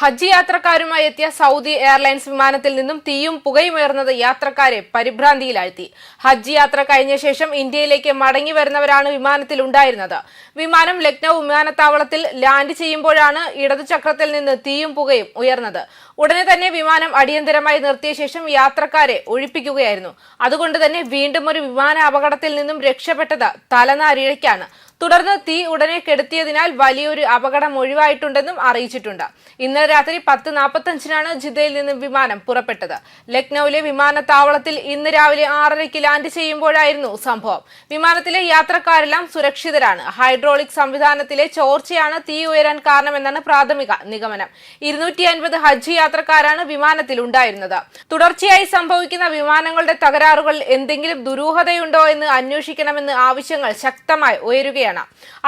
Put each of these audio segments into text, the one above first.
ഹജ്ജ് യാത്രക്കാരുമായി എത്തിയ Saudi airlines വിമാനത്തിൽ നിന്നും തീയും പുകയും ഉയർന്നത് യാത്രക്കാരെ പരിഭ്രാന്തിയിലാഴ്ത്തി. ഹജ്ജ് യാത്ര കഴിഞ്ഞ ശേഷം ഇന്ത്യയിലേക്ക് മടങ്ങി വരുന്നവരാണ് വിമാനത്തിൽ ഉണ്ടായിരുന്നത്. വിമാനം ലക്നൌ വിമാനത്താവളത്തിൽ ലാൻഡ് ചെയ്യുമ്പോഴാണ് ഇടതു ചക്രത്തിൽ നിന്ന് തീയും പുകയും ഉയർന്നത്. ഉടനെ തന്നെ വിമാനം അടിയന്തരമായി നിർത്തിയ ശേഷം യാത്രക്കാരെ ഒഴിപ്പിക്കുകയായിരുന്നു. അതുകൊണ്ട് തന്നെ വീണ്ടും ഒരു വിമാന അപകടത്തിൽ നിന്നും രക്ഷപ്പെട്ടത് തലനാരിഴയ്ക്കാണ്. തുടർന്ന് തീ ഉടനെ കെടുത്തിയതിനാൽ വലിയൊരു അപകടം ഒഴിവായിട്ടുണ്ടെന്നും അറിയിച്ചിട്ടുണ്ട്. ഇന്നലെ രാത്രി പത്ത് നാൽപ്പത്തഞ്ചിനാണ് ജിദ്ദയിൽ നിന്ന് വിമാനം പുറപ്പെട്ടത്. ലക്നൌവിലെ വിമാനത്താവളത്തിൽ ഇന്ന് രാവിലെ ആറരയ്ക്ക് ലാൻഡ് ചെയ്യുമ്പോഴായിരുന്നു സംഭവം. വിമാനത്തിലെ യാത്രക്കാരെല്ലാം സുരക്ഷിതരാണ്. ഹൈഡ്രോളിക് സംവിധാനത്തിലെ ചോർച്ചയാണ് തീ ഉയരാൻ കാരണമെന്നാണ് പ്രാഥമിക നിഗമനം. ഇരുന്നൂറ്റി അൻപത് ഹജ്ജ് യാത്രക്കാരാണ് വിമാനത്തിൽ ഉണ്ടായിരുന്നത്. തുടർച്ചയായി സംഭവിക്കുന്ന വിമാനങ്ങളുടെ തകരാറുകൾ എന്തെങ്കിലും ദുരൂഹതയുണ്ടോ എന്ന് അന്വേഷിക്കണമെന്ന് ആവശ്യങ്ങൾ ശക്തമായി ഉയരുകയാണ്.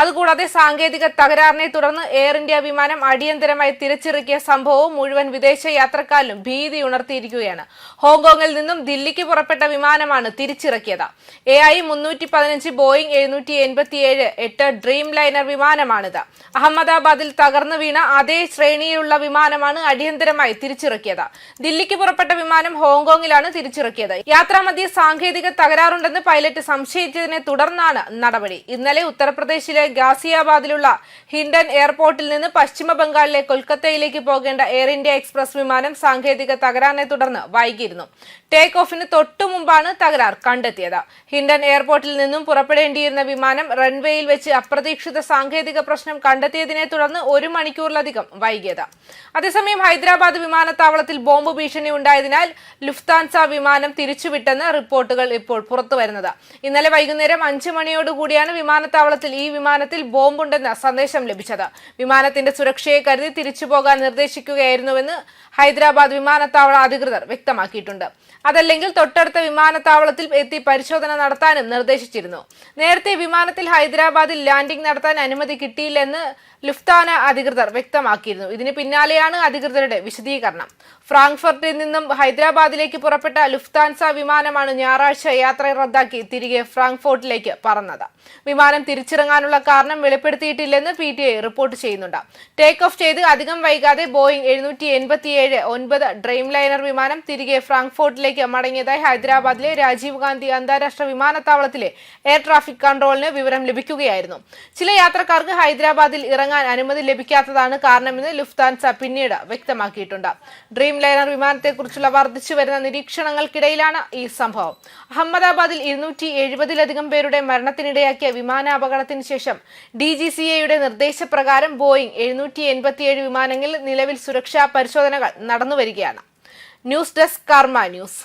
അതുകൂടാതെ സാങ്കേതിക തകരാറിനെ തുടർന്ന് എയർ ഇന്ത്യ വിമാനം അടിയന്തരമായി തിരിച്ചിറക്കിയ സംഭവവും മുഴുവൻ വിദേശ യാത്രക്കാരിലും ഭീതി ഉണർത്തിയിരിക്കുകയാണ്. ഹോങ്കോങ്ങിൽ നിന്നും ദില്ലിക്ക് പുറപ്പെട്ട വിമാനമാണ് തിരിച്ചിറക്കിയത്. എ ഐ മുന്നൂറ്റി പതിനഞ്ച് ബോയിങ് എഴുന്നൂറ്റി എൺപത്തിയേഴ് എട്ട് ഡ്രീം ലൈനർ വിമാനമാണിത്. അഹമ്മദാബാദിൽ തകർന്നു വീണ അതേ ശ്രേണിയിലുള്ള വിമാനമാണ് അടിയന്തരമായി തിരിച്ചിറക്കിയത്. ദില്ലിക്ക് പുറപ്പെട്ട വിമാനം ഹോങ്കോങ്ങിലാണ് തിരിച്ചിറക്കിയത്. യാത്രാമധ്യേ സാങ്കേതിക തകരാറുണ്ടെന്ന് പൈലറ്റ് സംശയിച്ചതിനെ തുടർന്നാണ് നടപടി. ഇന്നലെ ഉത്തർപ്രദേശിലെ ഗാസിയാബാദിലുള്ള ഹിൻഡൻ എയർപോർട്ടിൽ നിന്ന് പശ്ചിമ ബംഗാളിലെ കൊൽക്കത്തയിലേക്ക് പോകേണ്ട എയർ ഇന്ത്യ എക്സ്പ്രസ് വിമാനം സാങ്കേതിക തകരാറിനെ തുടർന്ന് വൈകിയിരുന്നു. ടേക്ക് ഓഫിന് തൊട്ടു മുമ്പാണ് തകരാർ കണ്ടെത്തിയത്. ഹിൻഡൻ എയർപോർട്ടിൽ നിന്നും പുറപ്പെടേണ്ടിയിരുന്ന വിമാനം റൺവേയിൽ വെച്ച് അപ്രതീക്ഷിത സാങ്കേതിക പ്രശ്നം കണ്ടെത്തിയതിനെ തുടർന്ന് ഒരു മണിക്കൂറിലധികം വൈകിയത്. അതേസമയം ഹൈദരാബാദ് വിമാനത്താവളത്തിൽ ബോംബ് ഭീഷണി ഉണ്ടായതിനാൽ ലുഫ്താൻസ വിമാനം തിരിച്ചുവിട്ടെന്ന് റിപ്പോർട്ടുകൾ ഇപ്പോൾ പുറത്തുവരുന്നത്. ഇന്നലെ വൈകുന്നേരം അഞ്ചു മണിയോടുകൂടിയാണ് വിമാനത്താവളത്തിൽ ഈ വിമാനത്തിൽ ബോംബുണ്ടെന്ന സന്ദേശം ലഭിച്ചത്. വിമാനത്തിന്റെ സുരക്ഷയെ കരുതി തിരിച്ചുപോകാൻ നിർദ്ദേശിക്കുകയായിരുന്നുവെന്ന് ഹൈദരാബാദ് വിമാനത്താവള അധികൃതർ വ്യക്തമാക്കിയിട്ടുണ്ട്. അതല്ലെങ്കിൽ തൊട്ടടുത്ത വിമാനത്താവളത്തിൽ എത്തി പരിശോധന നടത്താനും നിർദ്ദേശിച്ചിരുന്നു. നേരത്തെ വിമാനത്തിൽ ഹൈദരാബാദിൽ ലാൻഡിംഗ് നടത്താൻ അനുമതി കിട്ടിയില്ലെന്ന് ലുഫ്താന അധികൃതർ വ്യക്തമാക്കിയിരുന്നു. ഇതിന് പിന്നാലെയാണ് അധികൃതരുടെ വിശദീകരണം. ഫ്രാങ്ക്ഫർട്ടിൽ നിന്നും ഹൈദരാബാദിലേക്ക് പുറപ്പെട്ട ലുഫ്താൻസ വിമാനമാണ് ഞായറാഴ്ച യാത്ര റദ്ദാക്കി തിരികെ ഫ്രാങ്ക്ഫോർട്ടിലേക്ക് പറന്നത്. വിമാനം തിരിച്ചിറങ്ങാനുള്ള കാരണം വെളിപ്പെടുത്തിയിട്ടില്ലെന്ന് പി ടി ഐ റിപ്പോർട്ട് ചെയ്യുന്നുണ്ട്. ടേക്ക് ഓഫ് ചെയ്ത് അധികം വൈകാതെ ബോയിങ് എഴുന്നൂറ്റി എൺപത്തിയേഴ് ഒൻപത് ഡ്രീം ലൈനർ വിമാനം തിരികെ ഫ്രാങ്ക്ഫോർട്ടിലേക്ക് മടങ്ങിയതായി ഹൈദരാബാദിലെ രാജീവ് ഗാന്ധി അന്താരാഷ്ട്ര വിമാനത്താവളത്തിലെ എയർ ട്രാഫിക് കൺട്രോളിന് വിവരം ലഭിക്കുകയായിരുന്നു. ചില യാത്രക്കാർക്ക് ഹൈദരാബാദിൽ ഇറങ്ങാൻ അനുമതി ലഭിക്കാത്തതാണ് കാരണമെന്ന് ലുഫ്താൻസ പിന്നീട് വ്യക്തമാക്കിയിട്ടുണ്ട്. ഡ്രീം ലൈനർ വിമാനത്തെക്കുറിച്ചുള്ള വർദ്ധിച്ചു വരുന്ന നിരീക്ഷണങ്ങൾക്കിടയിലാണ് ഈ സംഭവം. അഹമ്മദാബാദിൽ ഇരുന്നൂറ്റി എഴുപതിലധികം പേരുടെ മരണത്തിനിടയാക്കിയ വിമാനാപകടത്തിന് ശേഷം ഡി ജി സി എയുടെ നിർദ്ദേശപ്രകാരം ബോയിംഗ് എഴുന്നൂറ്റി എൺപത്തിയേഴ് വിമാനങ്ങളിൽ നിലവിൽ സുരക്ഷാ പരിശോധനകൾ നടന്നുവരികയാണ്. News desk Karma news.